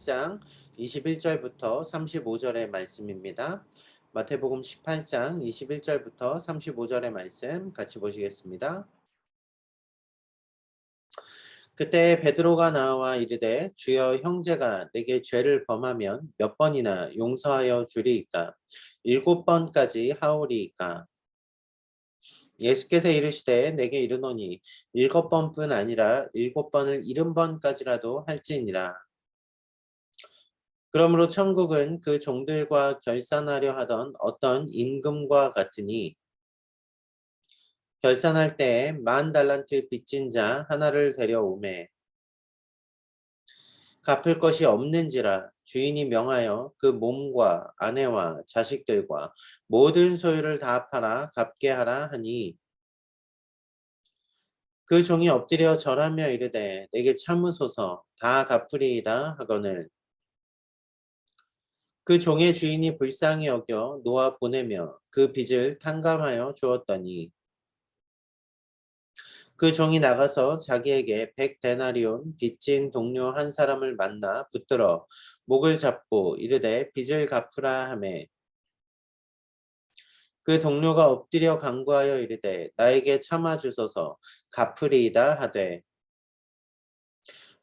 18장 21절부터 35절의 말씀입니다. 마태복음 18장 21절부터 35절의 말씀 같이 보시겠습니다. 그때 베드로가 나와 이르되 주여 형제가 내게 죄를 범하면 몇 번이나 용서하여 주리이까 일곱 번까지 하오리이까 예수께서 이르시되 내게 이르노니 일곱 번뿐 아니라 일곱 번을 일흔 번까지라도 할지니라 그러므로 천국은 그 종들과 결산하려 하던 어떤 임금과 같으니 결산할 때에 만 달란트 빚진 자 하나를 데려오매. 갚을 것이 없는지라 주인이 명하여 그 몸과 아내와 자식들과 모든 소유를 다 팔아 갚게 하라 하니 그 종이 엎드려 절하며 이르되 내게 참으소서 다 갚으리이다 하거늘 그 종의 주인이 불쌍히 여겨 놓아 보내며 그 빚을 탕감하여 주었더니 그 종이 나가서 자기에게 백 데나리온 빚진 동료 한 사람을 만나 붙들어 목을 잡고 이르되 빚을 갚으라 하매 그 동료가 엎드려 간구하여 이르되 나에게 참아 주소서 갚으리이다 하되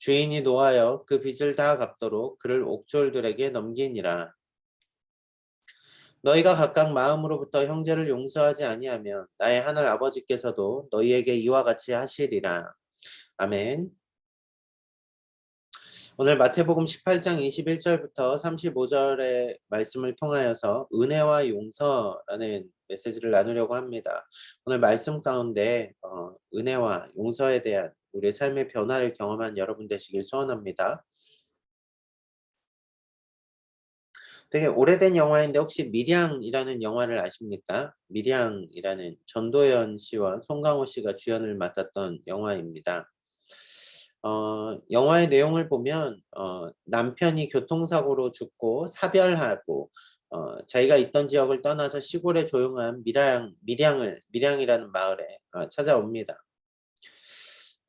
주인이 노하여 그 빚을 다 갚도록 그를 옥졸들에게 넘기니라. 너희가 각각 마음으로부터 형제를 용서하지 아니하면 나의 하늘 아버지께서도 너희에게 이와 같이 하시리라. 아멘. 오늘 마태복음 18장 21절부터 35절의 말씀을 통하여서 은혜와 용서라는 메시지를 나누려고 합니다. 오늘 말씀 가운데 어, 은혜와 용서에 대한 우리의 삶의 변화를 경험한 여러분 되시길 소원합니다. 되게 오래된 영화인데 혹시 미량이라는 영화를 아십니까? 미량이라는 전도연 씨와 송강호 씨가 주연을 맡았던 영화입니다. 어, 영화의 내용을 보면 어, 남편이 교통사고로 죽고 사별하고 어, 자기가 있던 지역을 떠나서 시골의 조용한 미량, 미량을 미량이라는 마을에 어, 찾아옵니다.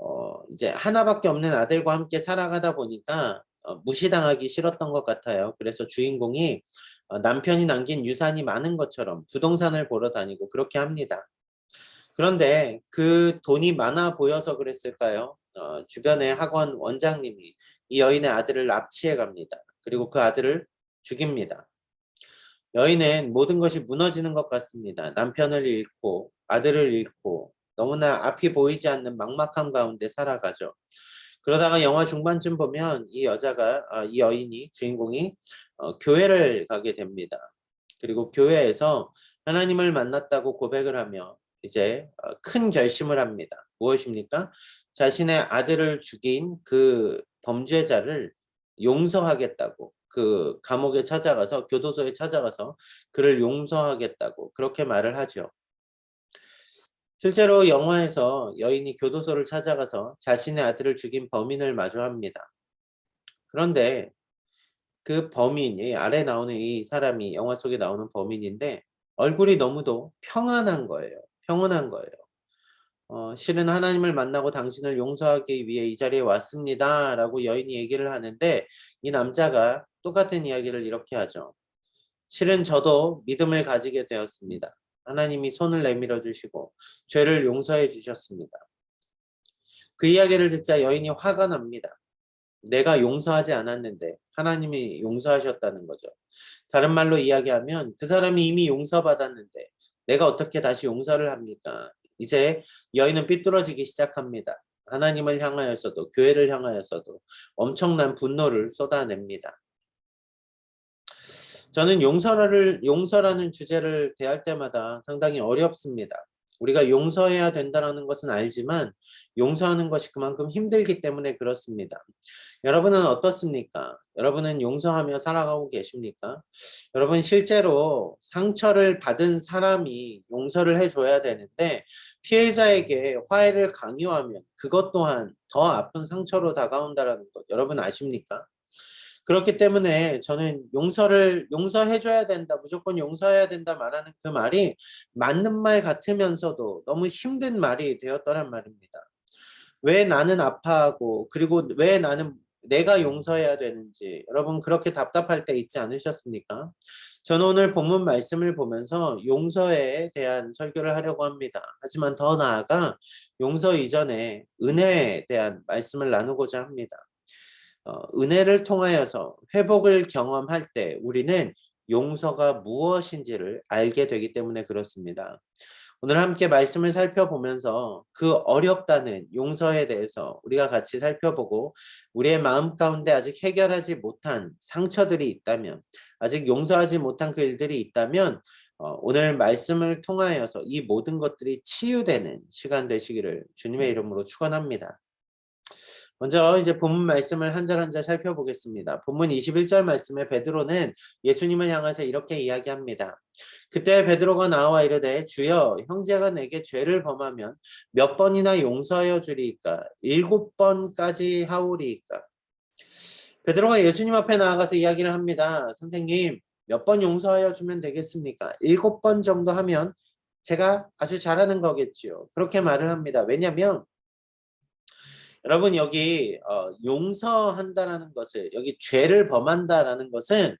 어, 이제 하나밖에 없는 아들과 함께 살아가다 보니까 어, 무시당하기 싫었던 것 같아요. 그래서 주인공이 어, 남편이 남긴 유산이 많은 것처럼 부동산을 보러 다니고 그렇게 합니다. 그런데 그 돈이 많아 보여서 그랬을까요? 어, 주변의 학원 원장님이 이 여인의 아들을 납치해 갑니다. 그리고 그 아들을 죽입니다. 여인은 모든 것이 무너지는 것 같습니다. 남편을 잃고 아들을 잃고 너무나 앞이 보이지 않는 막막함 가운데 살아가죠. 그러다가 영화 중반쯤 보면 이 여자가 아, 이 여인이 주인공이 어, 교회를 가게 됩니다. 그리고 교회에서 하나님을 만났다고 고백을 하며 이제 어, 큰 결심을 합니다. 무엇입니까? 자신의 아들을 죽인 그 범죄자를 용서하겠다고 그 감옥에 찾아가서 교도소에 찾아가서 그를 용서하겠다고 그렇게 말을 하죠. 실제로 영화에서 여인이 교도소를 찾아가서 자신의 아들을 죽인 범인을 마주합니다. 그런데 그 범인이 아래 나오는 이 사람이 영화 속에 나오는 범인인데 얼굴이 너무도 평안한 거예요. 평온한 거예요. 어, 실은 하나님을 만나고 당신을 용서하기 위해 이 자리에 왔습니다. 라고 여인이 얘기를 하는데 이 남자가 똑같은 이야기를 이렇게 하죠. 실은 저도 믿음을 가지게 되었습니다. 하나님이 손을 내밀어 주시고 죄를 용서해 주셨습니다. 그 이야기를 듣자 여인이 화가 납니다. 내가 용서하지 않았는데 하나님이 용서하셨다는 거죠. 다른 말로 이야기하면 그 사람이 이미 용서받았는데 내가 어떻게 다시 용서를 합니까? 이제 여인은 삐뚤어지기 시작합니다. 하나님을 향하여서도 교회를 향하여서도 엄청난 분노를 쏟아냅니다. 저는 용서를 용서라는 주제를 대할 때마다 상당히 어렵습니다. 우리가 용서해야 된다는 것은 알지만 용서하는 것이 그만큼 힘들기 때문에 그렇습니다. 여러분은 어떻습니까? 여러분은 용서하며 살아가고 계십니까? 여러분 실제로 상처를 받은 사람이 용서를 해줘야 되는데 피해자에게 화해를 강요하면 그것 또한 더 아픈 상처로 다가온다는 것 여러분 아십니까? 그렇기 때문에 저는 용서를 용서해줘야 된다, 무조건 용서해야 된다 말하는 그 말이 맞는 말 같으면서도 너무 힘든 말이 되었더란 말입니다. 왜 나는 아파하고 그리고 왜 나는 내가 용서해야 되는지 여러분 그렇게 답답할 때 있지 않으셨습니까? 저는 오늘 본문 말씀을 보면서 용서에 대한 설교를 하려고 합니다. 하지만 더 나아가 용서 이전에 은혜에 대한 말씀을 나누고자 합니다. 어, 은혜를 통하여서 회복을 경험할 때 우리는 용서가 무엇인지를 알게 되기 때문에 그렇습니다. 오늘 함께 말씀을 살펴보면서 그 어렵다는 용서에 대해서 우리가 같이 살펴보고 우리의 마음 가운데 아직 해결하지 못한 상처들이 있다면 아직 용서하지 못한 그 일들이 있다면 어, 오늘 말씀을 통하여서 이 모든 것들이 치유되는 시간 되시기를 주님의 이름으로 축원합니다. 먼저 이제 본문 말씀을 한 절 한 절 살펴보겠습니다. 본문 21절 말씀에 베드로는 예수님을 향해서 이렇게 이야기합니다. 그때 베드로가 나와 이르되 주여 형제가 내게 죄를 범하면 몇 번이나 용서하여 주리이까 일곱 번까지 하오리이까 베드로가 예수님 앞에 나아가서 이야기를 합니다. 선생님 몇 번 용서하여 주면 되겠습니까? 일곱 번 정도 하면 제가 아주 잘하는 거겠지요. 그렇게 말을 합니다. 왜냐하면 여러분 여기 어, 용서한다라는 것을 여기 죄를 범한다라는 것은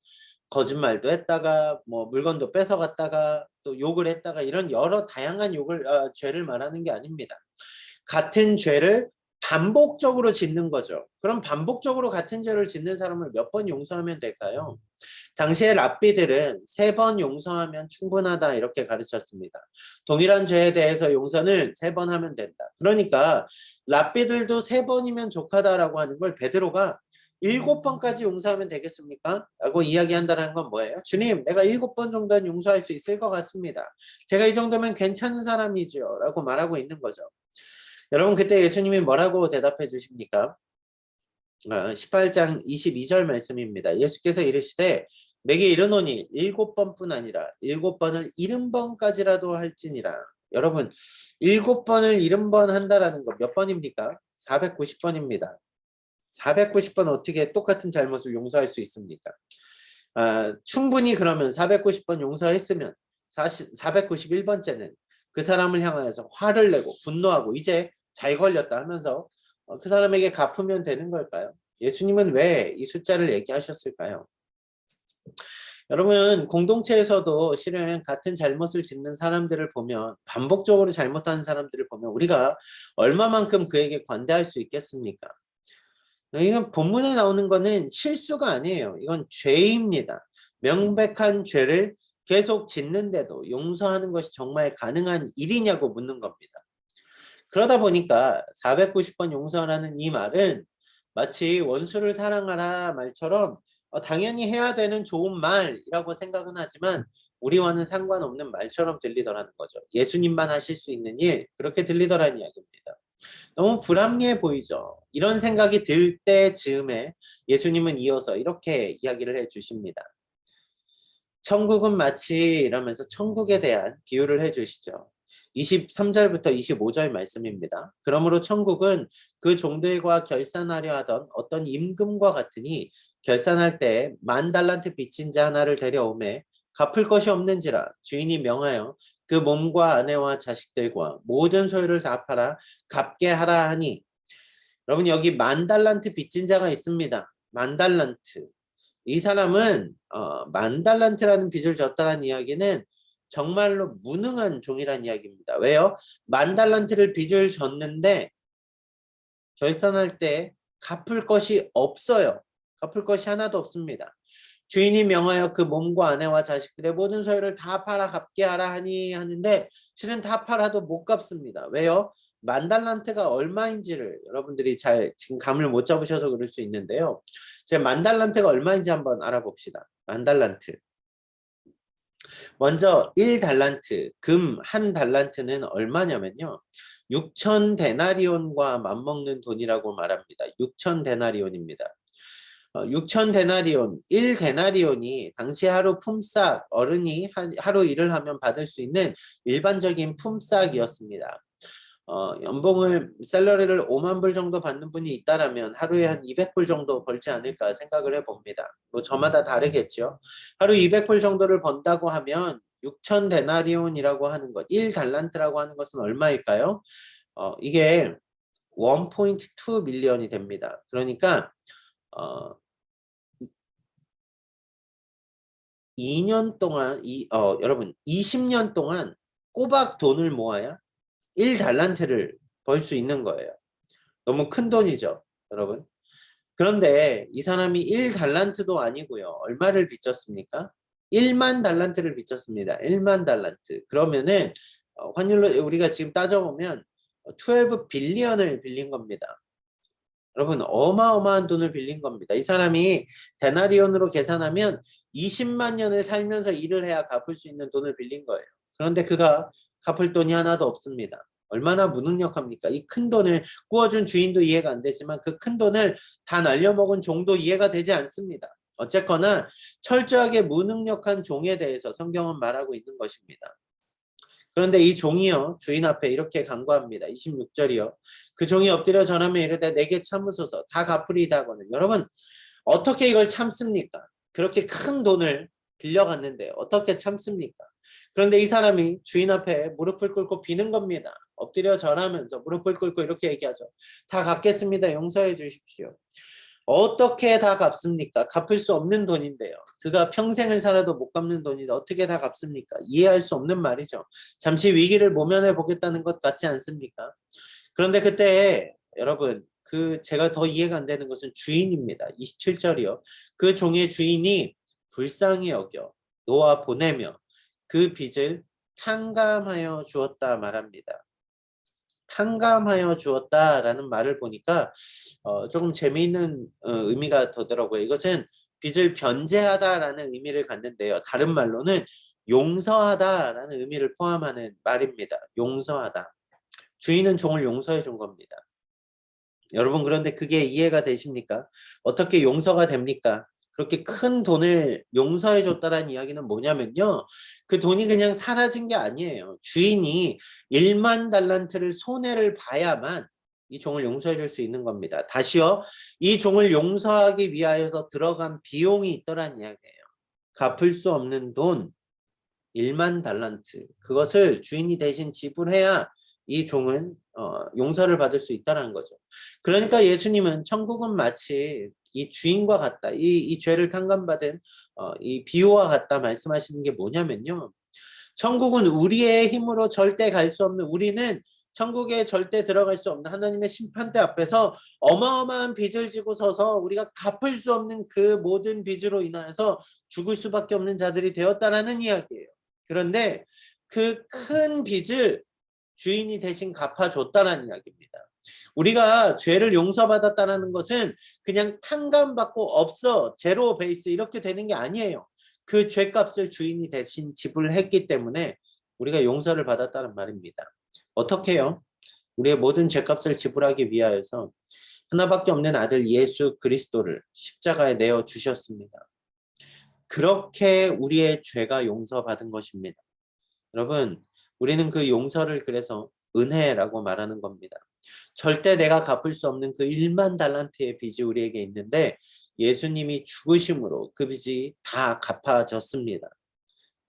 거짓말도 했다가 뭐 물건도 뺏어갔다가 또 욕을 했다가 이런 여러 다양한 욕을 어, 죄를 말하는 게 아닙니다. 같은 죄를 반복적으로 짓는 거죠. 그럼 반복적으로 같은 죄를 짓는 사람을 몇 번 용서하면 될까요? 당시에 랍비들은 세 번 용서하면 충분하다 이렇게 가르쳤습니다. 동일한 죄에 대해서 용서는 세 번 하면 된다. 그러니까 랍비들도 세 번이면 족하다라고 하는 걸 베드로가 일곱 번까지 용서하면 되겠습니까? 라고 이야기한다는 건 뭐예요? 주님, 내가 일곱 번 정도는 용서할 수 있을 것 같습니다. 제가 이 정도면 괜찮은 사람이죠. 라고 말하고 있는 거죠. 여러분 그때 예수님이 뭐라고 대답해 주십니까? 18장 아, 22절 말씀입니다. 예수께서 이르시되 내게 이르노니 일곱 번뿐 아니라 일곱 번을 일흔 번까지라도 할지니라. 여러분 일곱 번을 일흔 번 한다라는 거 몇 번입니까? 490번입니다. 490번 어떻게 똑같은 잘못을 용서할 수 있습니까? 아, 충분히 그러면 490번 용서했으면 40, 491번째는 그 사람을 향하여서 화를 내고 분노하고 이제 잘 걸렸다 하면서 어, 그 사람에게 갚으면 되는 걸까요? 예수님은 왜 이 숫자를 얘기하셨을까요? 여러분 공동체에서도 실은 같은 잘못을 짓는 사람들을 보면 반복적으로 잘못하는 사람들을 보면 우리가 얼마만큼 그에게 관대할 수 있겠습니까? 이건 본문에 나오는 거는 실수가 아니에요. 이건 죄입니다. 명백한 죄를 계속 짓는데도 용서하는 것이 정말 가능한 일이냐고 묻는 겁니다. 그러다 보니까 490번 용서라는 이 말은 마치 원수를 사랑하라 말처럼 어, 당연히 해야 되는 좋은 말이라고 생각은 하지만 우리와는 상관없는 말처럼 들리더라는 거죠. 예수님만 하실 수 있는 일 그렇게 들리더라는 이야기입니다. 너무 불합리해 보이죠. 이런 생각이 들 때 즈음에 예수님은 이어서 이렇게 이야기를 해 주십니다. 천국은 마치 이러면서 천국에 대한 비유를 해 주시죠. 23절부터 25절 말씀입니다. 그러므로 천국은 그 종들과 결산하려 하던 어떤 임금과 같으니 결산할 때 만 달란트 빚진 자 하나를 데려오매 갚을 것이 없는지라 주인이 명하여 그 몸과 아내와 자식들과 모든 소유를 다 팔아 갚게 하라 하니 여러분 여기 만 달란트 빚진 자가 있습니다. 만 달란트. 이 사람은 어, 만 달란트라는 빚을 졌다는 이야기는 정말로 무능한 종이란 이야기입니다. 왜요? 만 달란트를 빚을 졌는데 결산할 때 갚을 것이 없어요. 갚을 것이 하나도 없습니다. 주인이 명하여 그 몸과 아내와 자식들의 모든 소유를 다 팔아 갚게 하라 하니 하는데 실은 다 팔아도 못 갚습니다. 왜요? 만 달란트가 얼마인지를 여러분들이 잘 지금 감을 못 잡으셔서 그럴 수 있는데요. 제가 만 달란트가 얼마인지 한번 알아봅시다. 만 달란트. 먼저 1달란트, 금 한 달란트는 얼마냐면요. 6천 데나리온과 맞먹는 돈이라고 말합니다. 6천 데나리온입니다. 어, 6천 데나리온, 1 데나리온이 당시 하루 품삯, 어른이 한- 하루 일을 하면 받을 수 있는 일반적인 품삯이었습니다. 어, 연봉을 샐러리를 5만 불 정도 받는 분이 있다라면 하루에 한 200불 정도 벌지 않을까 생각을 해봅니다. 뭐 저마다 다르겠죠. 하루 200불 정도를 번다고 하면 6천 데나리온이라고 하는 것, 1달란트라고 하는 것은 얼마일까요? 어, 이게 1.2 밀리언이 됩니다. 그러니까 어, 2년 동안 이 어, 여러분 20년 동안 꼬박 돈을 모아야 1달란트를 벌 수 있는 거예요. 너무 큰 돈이죠, 여러분. 그런데 이 사람이 1달란트도 아니고요. 얼마를 빚졌습니까? 1만 달란트를 빚졌습니다. 1만 달란트. 그러면은 어, 환율로 우리가 지금 따져보면 12 빌리언을 빌린 겁니다. 여러분 어마어마한 돈을 빌린 겁니다. 이 사람이 데나리온으로 계산하면 20만 년을 살면서 일을 해야 갚을 수 있는 돈을 빌린 거예요. 그런데 그가 갚을 돈이 하나도 없습니다. 얼마나 무능력합니까? 이 큰 돈을 구워준 주인도 이해가 안 되지만 그 큰 돈을 다 날려먹은 종도 이해가 되지 않습니다. 어쨌거나 철저하게 무능력한 종에 대해서 성경은 말하고 있는 것입니다. 그런데 이 종이요 주인 앞에 이렇게 간구합니다. 26절이요. 그 종이 엎드려 전하며 이르되 내게 참으소서 다 갚으리이다 하거든. 여러분 어떻게 이걸 참습니까? 그렇게 큰 돈을 빌려갔는데 어떻게 참습니까? 그런데 이 사람이 주인 앞에 무릎을 꿇고 비는 겁니다. 엎드려 절하면서 무릎을 꿇고 이렇게 얘기하죠. 다 갚겠습니다. 용서해 주십시오. 어떻게 다 갚습니까? 갚을 수 없는 돈인데요. 그가 평생을 살아도 못 갚는 돈인데 어떻게 다 갚습니까? 이해할 수 없는 말이죠. 잠시 위기를 모면해 보겠다는 것 같지 않습니까? 그런데 그때 여러분 그 제가 더 이해가 안 되는 것은 주인입니다. 27절이요. 그 종의 주인이 불쌍히 여겨 놓아 보내며 그 빚을 탕감하여 주었다 말합니다. 탕감하여 주었다라는 말을 보니까 어, 조금 재미있는 어, 의미가 더더라고요. 이것은 빚을 변제하다라는 의미를 갖는데요. 다른 말로는 용서하다라는 의미를 포함하는 말입니다. 용서하다. 주인은 종을 용서해 준 겁니다. 여러분 그런데 그게 이해가 되십니까? 어떻게 용서가 됩니까? 그렇게 큰 돈을 용서해 줬다라는 이야기는 뭐냐면요. 그 돈이 그냥 사라진 게 아니에요. 주인이 1만 달란트를 손해를 봐야만 이 종을 용서해 줄 수 있는 겁니다. 다시요. 이 종을 용서하기 위하여서 들어간 비용이 있더란 이야기예요. 갚을 수 없는 돈 1만 달란트. 그것을 주인이 대신 지불해야 이 종은 어, 용서를 받을 수 있다는 거죠. 그러니까 예수님은 천국은 마치 이 주인과 같다. 이, 이 죄를 탕감받은 어, 이 비유와 같다 말씀하시는 게 뭐냐면요. 천국은 우리의 힘으로 절대 갈 수 없는 우리는 천국에 절대 들어갈 수 없는 하나님의 심판대 앞에서 어마어마한 빚을 지고 서서 우리가 갚을 수 없는 그 모든 빚으로 인하여서 죽을 수밖에 없는 자들이 되었다라는 이야기예요. 그런데 그 큰 빚을 주인이 대신 갚아줬다라는 이야기입니다. 우리가 죄를 용서받았다는 것은 그냥 탕감받고 없어 제로 베이스 이렇게 되는 게 아니에요. 그 죄값을 주인이 대신 지불했기 때문에 우리가 용서를 받았다는 말입니다. 어떻게요? 우리의 모든 죄값을 지불하기 위하여서 하나밖에 없는 아들 예수 그리스도를 십자가에 내어 주셨습니다. 그렇게 우리의 죄가 용서받은 것입니다. 여러분, 우리는 그 용서를 그래서 은혜라고 말하는 겁니다. 절대 내가 갚을 수 없는 그 1만 달란트의 빚이 우리에게 있는데 예수님이 죽으심으로 그 빚이 다 갚아졌습니다.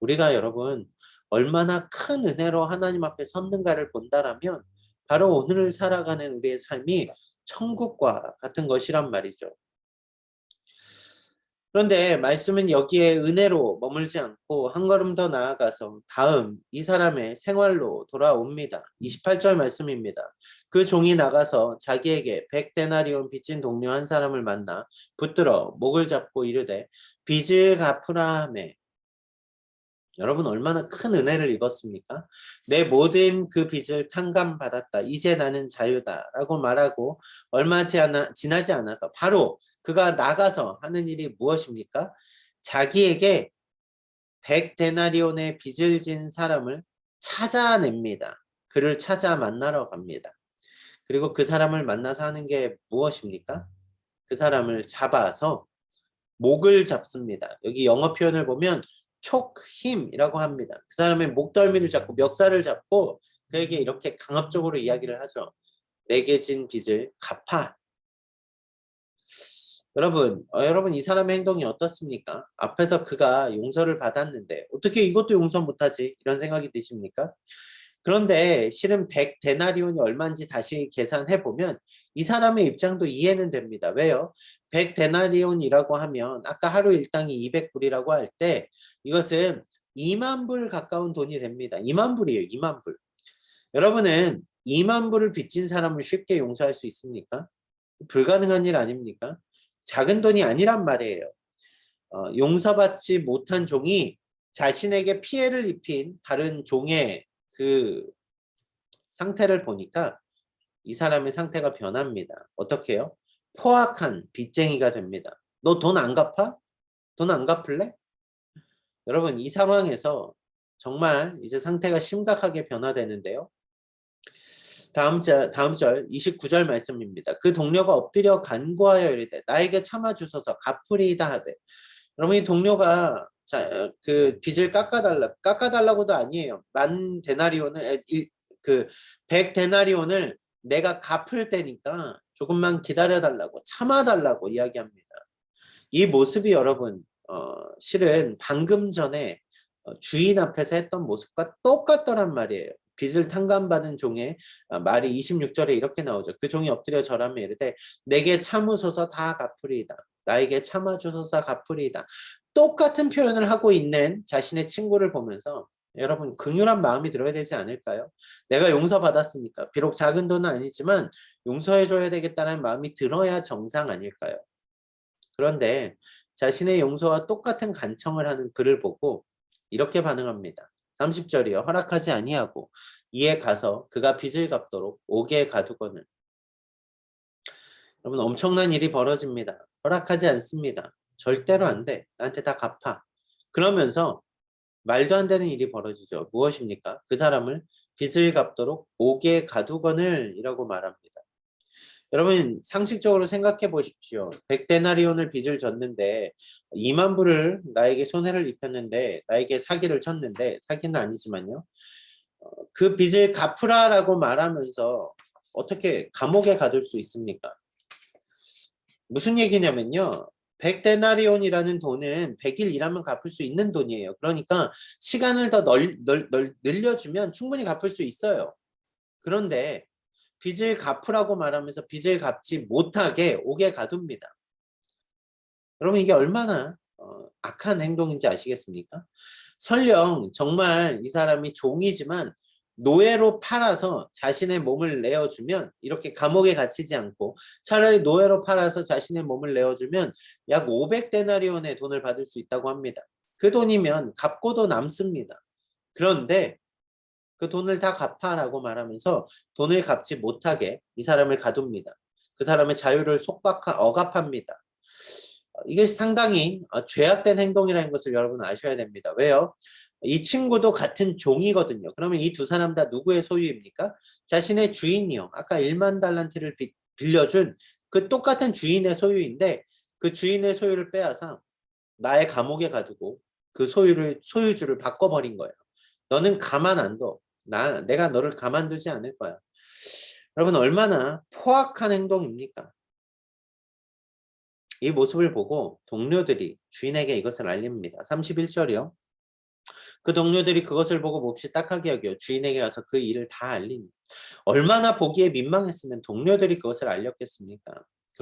우리가 여러분 얼마나 큰 은혜로 하나님 앞에 섰는가를 본다라면 바로 오늘을 살아가는 우리의 삶이 천국과 같은 것이란 말이죠. 그런데 말씀은 여기에 은혜로 머물지 않고 한 걸음 더 나아가서 다음 이 사람의 생활로 돌아옵니다. 28절 말씀입니다. 그 종이 나가서 자기에게 백데나리온 빚진 동료 한 사람을 만나 붙들어 목을 잡고 이르되 빚을 갚으라 하매 여러분 얼마나 큰 은혜를 입었습니까? 내 모든 그 빚을 탕감받았다. 이제 나는 자유다 라고 말하고 얼마 지나지 않아서 바로 그가 나가서 하는 일이 무엇입니까? 자기에게 100데나리온의 빚을 진 사람을 찾아냅니다. 그를 찾아 만나러 갑니다. 그리고 그 사람을 만나서 하는 게 무엇입니까? 그 사람을 잡아서 목을 잡습니다. 여기 영어 표현을 보면 촉 힘이라고 합니다. 그 사람의 목덜미를 잡고 멱살을 잡고 그에게 이렇게 강압적으로 이야기를 하죠. 내게 진 빚을 갚아. 여러분, 어, 여러분 이 사람의 행동이 어떻습니까? 앞에서 그가 용서를 받았는데 어떻게 이것도 용서 못하지? 이런 생각이 드십니까? 그런데 실은 100 데나리온이 얼마인지 다시 계산해 보면 이 사람의 입장도 이해는 됩니다. 왜요? 100 데나리온이라고 하면 아까 하루 일당이 200불이라고 할 때 이것은 2만 불 가까운 돈이 됩니다. 2만 불이에요. 2만 불. 여러분은 2만 불을 빚진 사람을 쉽게 용서할 수 있습니까? 불가능한 일 아닙니까? 작은 돈이 아니란 말이에요. 어, 용서받지 못한 종이 자신에게 피해를 입힌 다른 종의 그 상태를 보니까 이 사람의 상태가 변합니다. 어떻게 해요? 포악한 빚쟁이가 됩니다. 너 돈 안 갚아? 돈 안 갚을래? 여러분 이 상황에서 정말 이제 상태가 심각하게 변화되는데요. 다음 절, 다음 절 29절 말씀입니다. 그 동료가 엎드려 간구하여 이르되 나에게 참아 주소서 갚으리이다 하되 여러분 이 동료가 자, 그 빚을 깎아달라 깎아달라고도 아니에요. 만 데나리온을 그100 데나리온을 내가 갚을 때니까 조금만 기다려달라고 참아달라고 이야기합니다. 이 모습이 여러분 어, 실은 방금 전에 어, 주인 앞에서 했던 모습과 똑같더란 말이에요. 빚을 탕감받은 종의 어, 말이 26절에 이렇게 나오죠. 그 종이 엎드려 절하며 이르되 내게 참으소서 다 갚으리이다. 나에게 참아주소서 갚으리이다. 똑같은 표현을 하고 있는 자신의 친구를 보면서 여러분 긍휼한 마음이 들어야 되지 않을까요? 내가 용서받았으니까 비록 작은 돈은 아니지만 용서해줘야 되겠다는 마음이 들어야 정상 아닐까요? 그런데 자신의 용서와 똑같은 간청을 하는 그를 보고 이렇게 반응합니다. 30절이요. 허락하지 아니하고 이에 가서 그가 빚을 갚도록 옥에 가두거늘. 여러분 엄청난 일이 벌어집니다. 허락하지 않습니다. 절대로 안 돼. 나한테 다 갚아. 그러면서 말도 안 되는 일이 벌어지죠. 무엇입니까? 그 사람을 빚을 갚도록 옥에 가두거늘 이라고 말합니다. 여러분 상식적으로 생각해 보십시오. 100데나리온을 빚을 졌는데 2만 불을 나에게 손해를 입혔는데 나에게 사기를 쳤는데 사기는 아니지만요. 어, 그 빚을 갚으라라고 말하면서 어떻게 감옥에 가둘 수 있습니까? 무슨 얘기냐면요. 100데나리온이라는 돈은 100일 일하면 갚을 수 있는 돈이에요. 그러니까 시간을 더 널, 널, 널, 늘려주면 충분히 갚을 수 있어요. 그런데 빚을 갚으라고 말하면서 빚을 갚지 못하게 옥에 가둡니다. 여러분 이게 얼마나 어, 악한 행동인지 아시겠습니까? 설령 정말 이 사람이 종이지만 노예로 팔아서 자신의 몸을 내어주면 이렇게 감옥에 갇히지 않고 차라리 노예로 팔아서 자신의 몸을 내어주면 약 500데나리온의 돈을 받을 수 있다고 합니다. 그 돈이면 갚고도 남습니다. 그런데 그 돈을 다 갚아라고 말하면서 돈을 갚지 못하게 이 사람을 가둡니다. 그 사람의 자유를 속박하, 억압합니다. 이게 상당히 어, 죄악된 행동이라는 것을 여러분 아셔야 됩니다. 왜요? 이 친구도 같은 종이거든요. 그러면 이 두 사람 다 누구의 소유입니까? 자신의 주인이요. 아까 1만 달란트를 비, 빌려준 그 똑같은 주인의 소유인데 그 주인의 소유를 빼앗아 나의 감옥에 가두고 그 소유를 소유주를 바꿔버린 거예요. 너는 가만 안 둬. 나 내가 너를 가만두지 않을 거야. 여러분 얼마나 포악한 행동입니까? 이 모습을 보고 동료들이 주인에게 이것을 알립니다. 31절이요. 그 동료들이 그것을 보고 몹시 딱하게 여겨 주인에게 가서 그 일을 다 알리니 얼마나 보기에 민망했으면 동료들이 그것을 알렸겠습니까?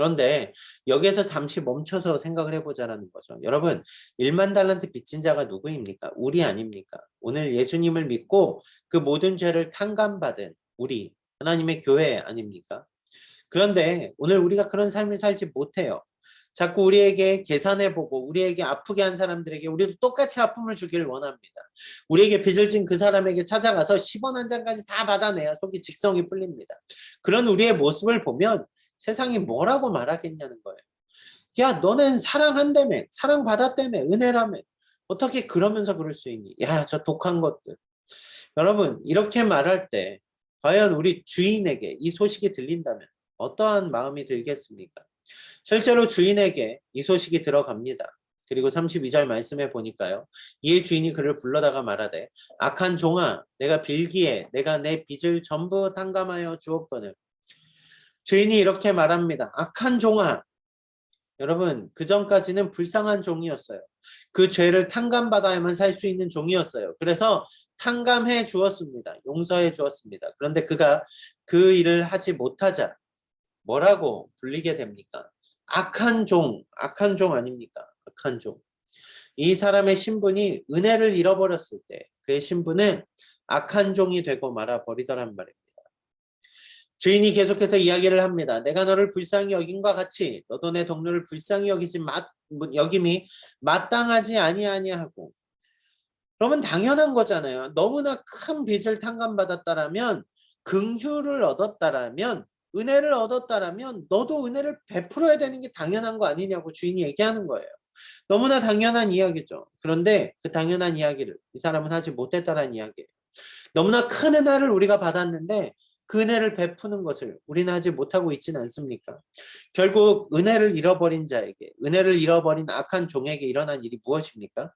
그런데 여기에서 잠시 멈춰서 생각을 해보자라는 거죠. 여러분 1만 달란트 빚진 자가 누구입니까? 우리 아닙니까? 오늘 예수님을 믿고 그 모든 죄를 탕감받은 우리 하나님의 교회 아닙니까? 그런데 오늘 우리가 그런 삶을 살지 못해요. 자꾸 우리에게 계산해보고 우리에게 아프게 한 사람들에게 우리도 똑같이 아픔을 주기를 원합니다. 우리에게 빚을 진 그 사람에게 찾아가서 10원 한 장까지 다 받아내야 속이 직성이 풀립니다. 그런 우리의 모습을 보면 세상이 뭐라고 말하겠냐는 거예요. 야 너는 사랑한다며 사랑받았다며 은혜라며 어떻게 그러면서 그럴 수 있니? 야, 저 독한 것들. 여러분, 이렇게 말할 때 과연 우리 주인에게 이 소식이 들린다면 어떠한 마음이 들겠습니까? 실제로 주인에게 이 소식이 들어갑니다. 그리고 32절 말씀에 보니까요. 이의 주인이 그를 불러다가 말하되 악한 종아 내가 빌기에 내가 내 빚을 전부 탕감하여 주었거늘. 주인이 이렇게 말합니다. 악한 종아 여러분 그 전까지는 불쌍한 종이었어요. 그 죄를 탕감받아야만 살 수 있는 종이었어요. 그래서 탕감해 주었습니다. 용서해 주었습니다. 그런데 그가 그 일을 하지 못하자 뭐라고 불리게 됩니까? 악한 종, 악한 종 아닙니까? 악한 종. 이 사람의 신분이 은혜를 잃어버렸을 때 그의 신분은 악한 종이 되고 말아 버리더란 말입니다. 주인이 계속해서 이야기를 합니다. 내가 너를 불쌍히 여긴과 같이 너도 내 동료를 불쌍히 여기지 마, 여김이 마땅하지 아니하냐하고 그러면 당연한 거잖아요. 너무나 큰 빚을 탕감받았다라면 긍휼을 얻었다라면 은혜를 얻었다라면 너도 은혜를 베풀어야 되는 게 당연한 거 아니냐고 주인이 얘기하는 거예요. 너무나 당연한 이야기죠. 그런데 그 당연한 이야기를 이 사람은 하지 못했다라는 이야기예요. 너무나 큰 은혜를 우리가 받았는데 그 은혜를 베푸는 것을 우리는 하지 못하고 있지는 않습니까? 결국 은혜를 잃어버린 자에게, 은혜를 잃어버린 악한 종에게 일어난 일이 무엇입니까?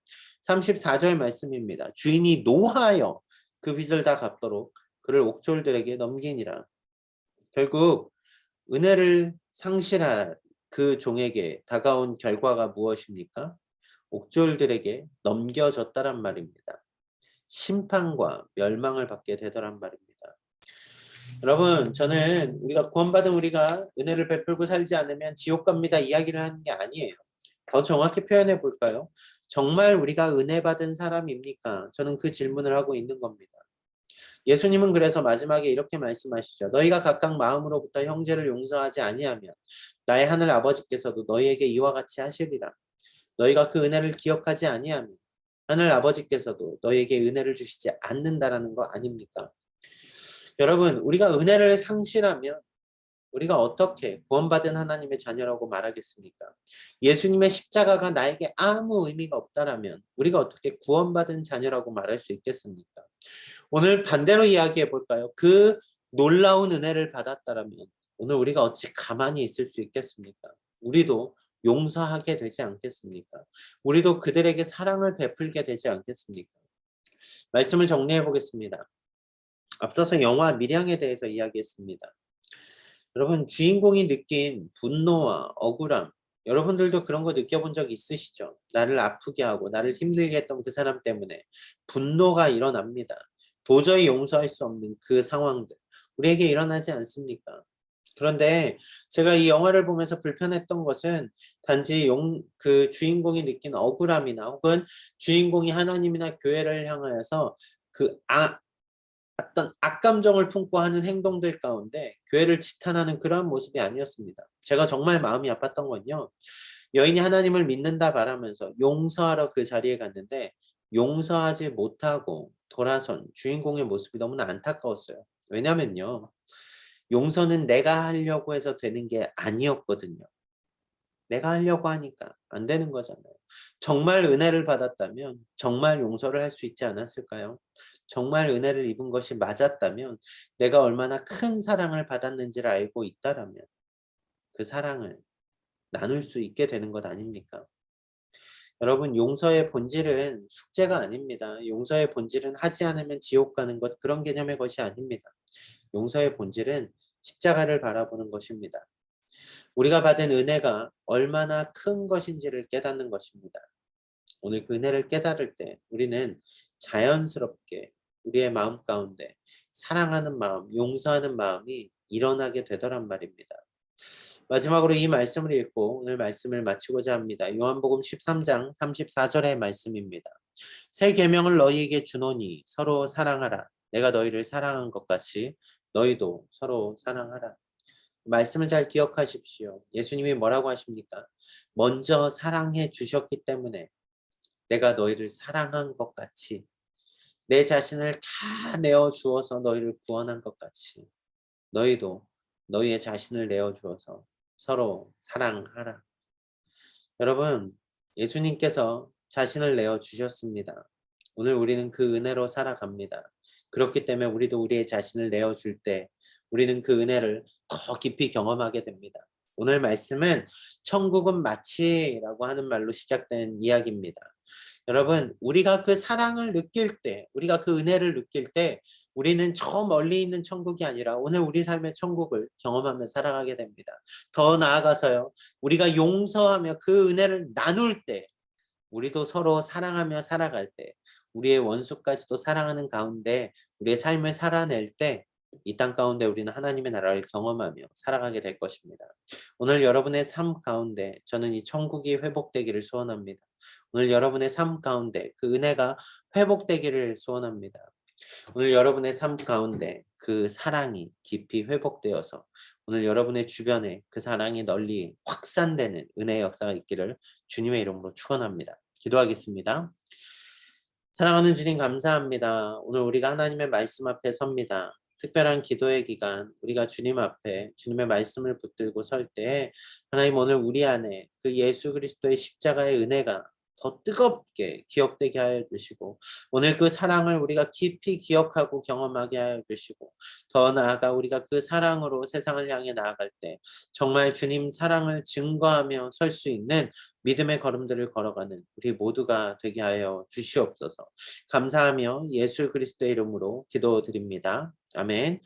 34절 말씀입니다. 주인이 노하여 그 빚을 다 갚도록 그를 옥졸들에게 넘기니라. 결국 은혜를 상실한 그 종에게 다가온 결과가 무엇입니까? 옥졸들에게 넘겨졌다란 말입니다. 심판과 멸망을 받게 되더란 말입니다. 여러분, 저는 우리가 구원받은 우리가 은혜를 베풀고 살지 않으면 지옥 갑니다 이야기를 하는 게 아니에요. 더 정확히 표현해 볼까요? 정말 우리가 은혜 받은 사람입니까? 저는 그 질문을 하고 있는 겁니다. 예수님은 그래서 마지막에 이렇게 말씀하시죠. 너희가 각각 마음으로부터 형제를 용서하지 아니하면 나의 하늘 아버지께서도 너희에게 이와 같이 하시리라. 너희가 그 은혜를 기억하지 아니하면 하늘 아버지께서도 너희에게 은혜를 주시지 않는다라는 거 아닙니까? 여러분, 우리가 은혜를 상실하면 우리가 어떻게 구원받은 하나님의 자녀라고 말하겠습니까? 예수님의 십자가가 나에게 아무 의미가 없다라면 우리가 어떻게 구원받은 자녀라고 말할 수 있겠습니까? 오늘 반대로 이야기해 볼까요? 그 놀라운 은혜를 받았다라면 오늘 우리가 어찌 가만히 있을 수 있겠습니까? 우리도 용서하게 되지 않겠습니까? 우리도 그들에게 사랑을 베풀게 되지 않겠습니까? 말씀을 정리해 보겠습니다. 앞서서 영화 밀양에 대해서 이야기했습니다. 여러분 주인공이 느낀 분노와 억울함 여러분들도 그런 거 느껴본 적 있으시죠? 나를 아프게 하고 나를 힘들게 했던 그 사람 때문에 분노가 일어납니다. 도저히 용서할 수 없는 그 상황들 우리에게 일어나지 않습니까? 그런데 제가 이 영화를 보면서 불편했던 것은 단지 용, 그 주인공이 느낀 억울함이나 혹은 주인공이 하나님이나 교회를 향하여서 그 아, 어떤 악감정을 품고 하는 행동들 가운데 교회를 지탄하는 그러한 모습이 아니었습니다. 제가 정말 마음이 아팠던 건요. 여인이 하나님을 믿는다 말하면서 용서하러 그 자리에 갔는데 용서하지 못하고 돌아선 주인공의 모습이 너무나 안타까웠어요. 왜냐면요. 용서는 내가 하려고 해서 되는 게 아니었거든요. 내가 하려고 하니까 안 되는 거잖아요. 정말 은혜를 받았다면 정말 용서를 할 수 있지 않았을까요? 정말 은혜를 입은 것이 맞았다면 내가 얼마나 큰 사랑을 받았는지를 알고 있다라면 그 사랑을 나눌 수 있게 되는 것 아닙니까? 여러분 용서의 본질은 숙제가 아닙니다. 용서의 본질은 하지 않으면 지옥 가는 것 그런 개념의 것이 아닙니다. 용서의 본질은 십자가를 바라보는 것입니다. 우리가 받은 은혜가 얼마나 큰 것인지를 깨닫는 것입니다. 오늘 그 은혜를 깨달을 때 우리는 자연스럽게 우리의 마음 가운데 사랑하는 마음, 용서하는 마음이 일어나게 되더란 말입니다. 마지막으로 이 말씀을 읽고 오늘 말씀을 마치고자 합니다. 요한복음 13장 34절의 말씀입니다. 새 계명을 너희에게 주노니 서로 사랑하라. 내가 너희를 사랑한 것 같이 너희도 서로 사랑하라. 말씀을 잘 기억하십시오. 예수님이 뭐라고 하십니까? 먼저 사랑해 주셨기 때문에 내가 너희를 사랑한 것 같이 내 자신을 다 내어 주어서 너희를 구원한 것 같이 너희도 너희의 자신을 내어 주어서 서로 사랑하라. 여러분, 예수님께서 자신을 내어 주셨습니다. 오늘 우리는 그 은혜로 살아갑니다. 그렇기 때문에 우리도 우리의 자신을 내어 줄 때 우리는 그 은혜를 더 깊이 경험하게 됩니다. 오늘 말씀은 천국은 마치 라고 하는 말로 시작된 이야기입니다. 여러분, 우리가 그 사랑을 느낄 때, 우리가 그 은혜를 느낄 때, 우리는 저 멀리 있는 천국이 아니라 오늘 우리 삶의 천국을 경험하며 살아가게 됩니다. 더 나아가서요, 우리가 용서하며 그 은혜를 나눌 때, 우리도 서로 사랑하며 살아갈 때, 우리의 원수까지도 사랑하는 가운데 우리의 삶을 살아낼 때, 이 땅 가운데 우리는 하나님의 나라를 경험하며 살아가게 될 것입니다. 오늘 여러분의 삶 가운데 저는 이 천국이 회복되기를 소원합니다. 오늘 여러분의 삶 가운데 그 은혜가 회복되기를 소원합니다. 오늘 여러분의 삶 가운데 그 사랑이 깊이 회복되어서 오늘 여러분의 주변에 그 사랑이 널리 확산되는 은혜의 역사가 있기를 주님의 이름으로 축원합니다. 기도하겠습니다. 사랑하는 주님 감사합니다. 오늘 우리가 하나님의 말씀 앞에 섭니다. 특별한 기도의 기간 우리가 주님 앞에 주님의 말씀을 붙들고 설때 하나님 오늘 우리 안에 그 예수 그리스도의 십자가의 은혜가 더 뜨겁게 기억되게 하여 주시고 오늘 그 사랑을 우리가 깊이 기억하고 경험하게 하여 주시고 더 나아가 우리가 그 사랑으로 세상을 향해 나아갈 때 정말 주님 사랑을 증거하며 설 수 있는 믿음의 걸음들을 걸어가는 우리 모두가 되게 하여 주시옵소서 감사하며 예수 그리스도의 이름으로 기도드립니다. 아멘.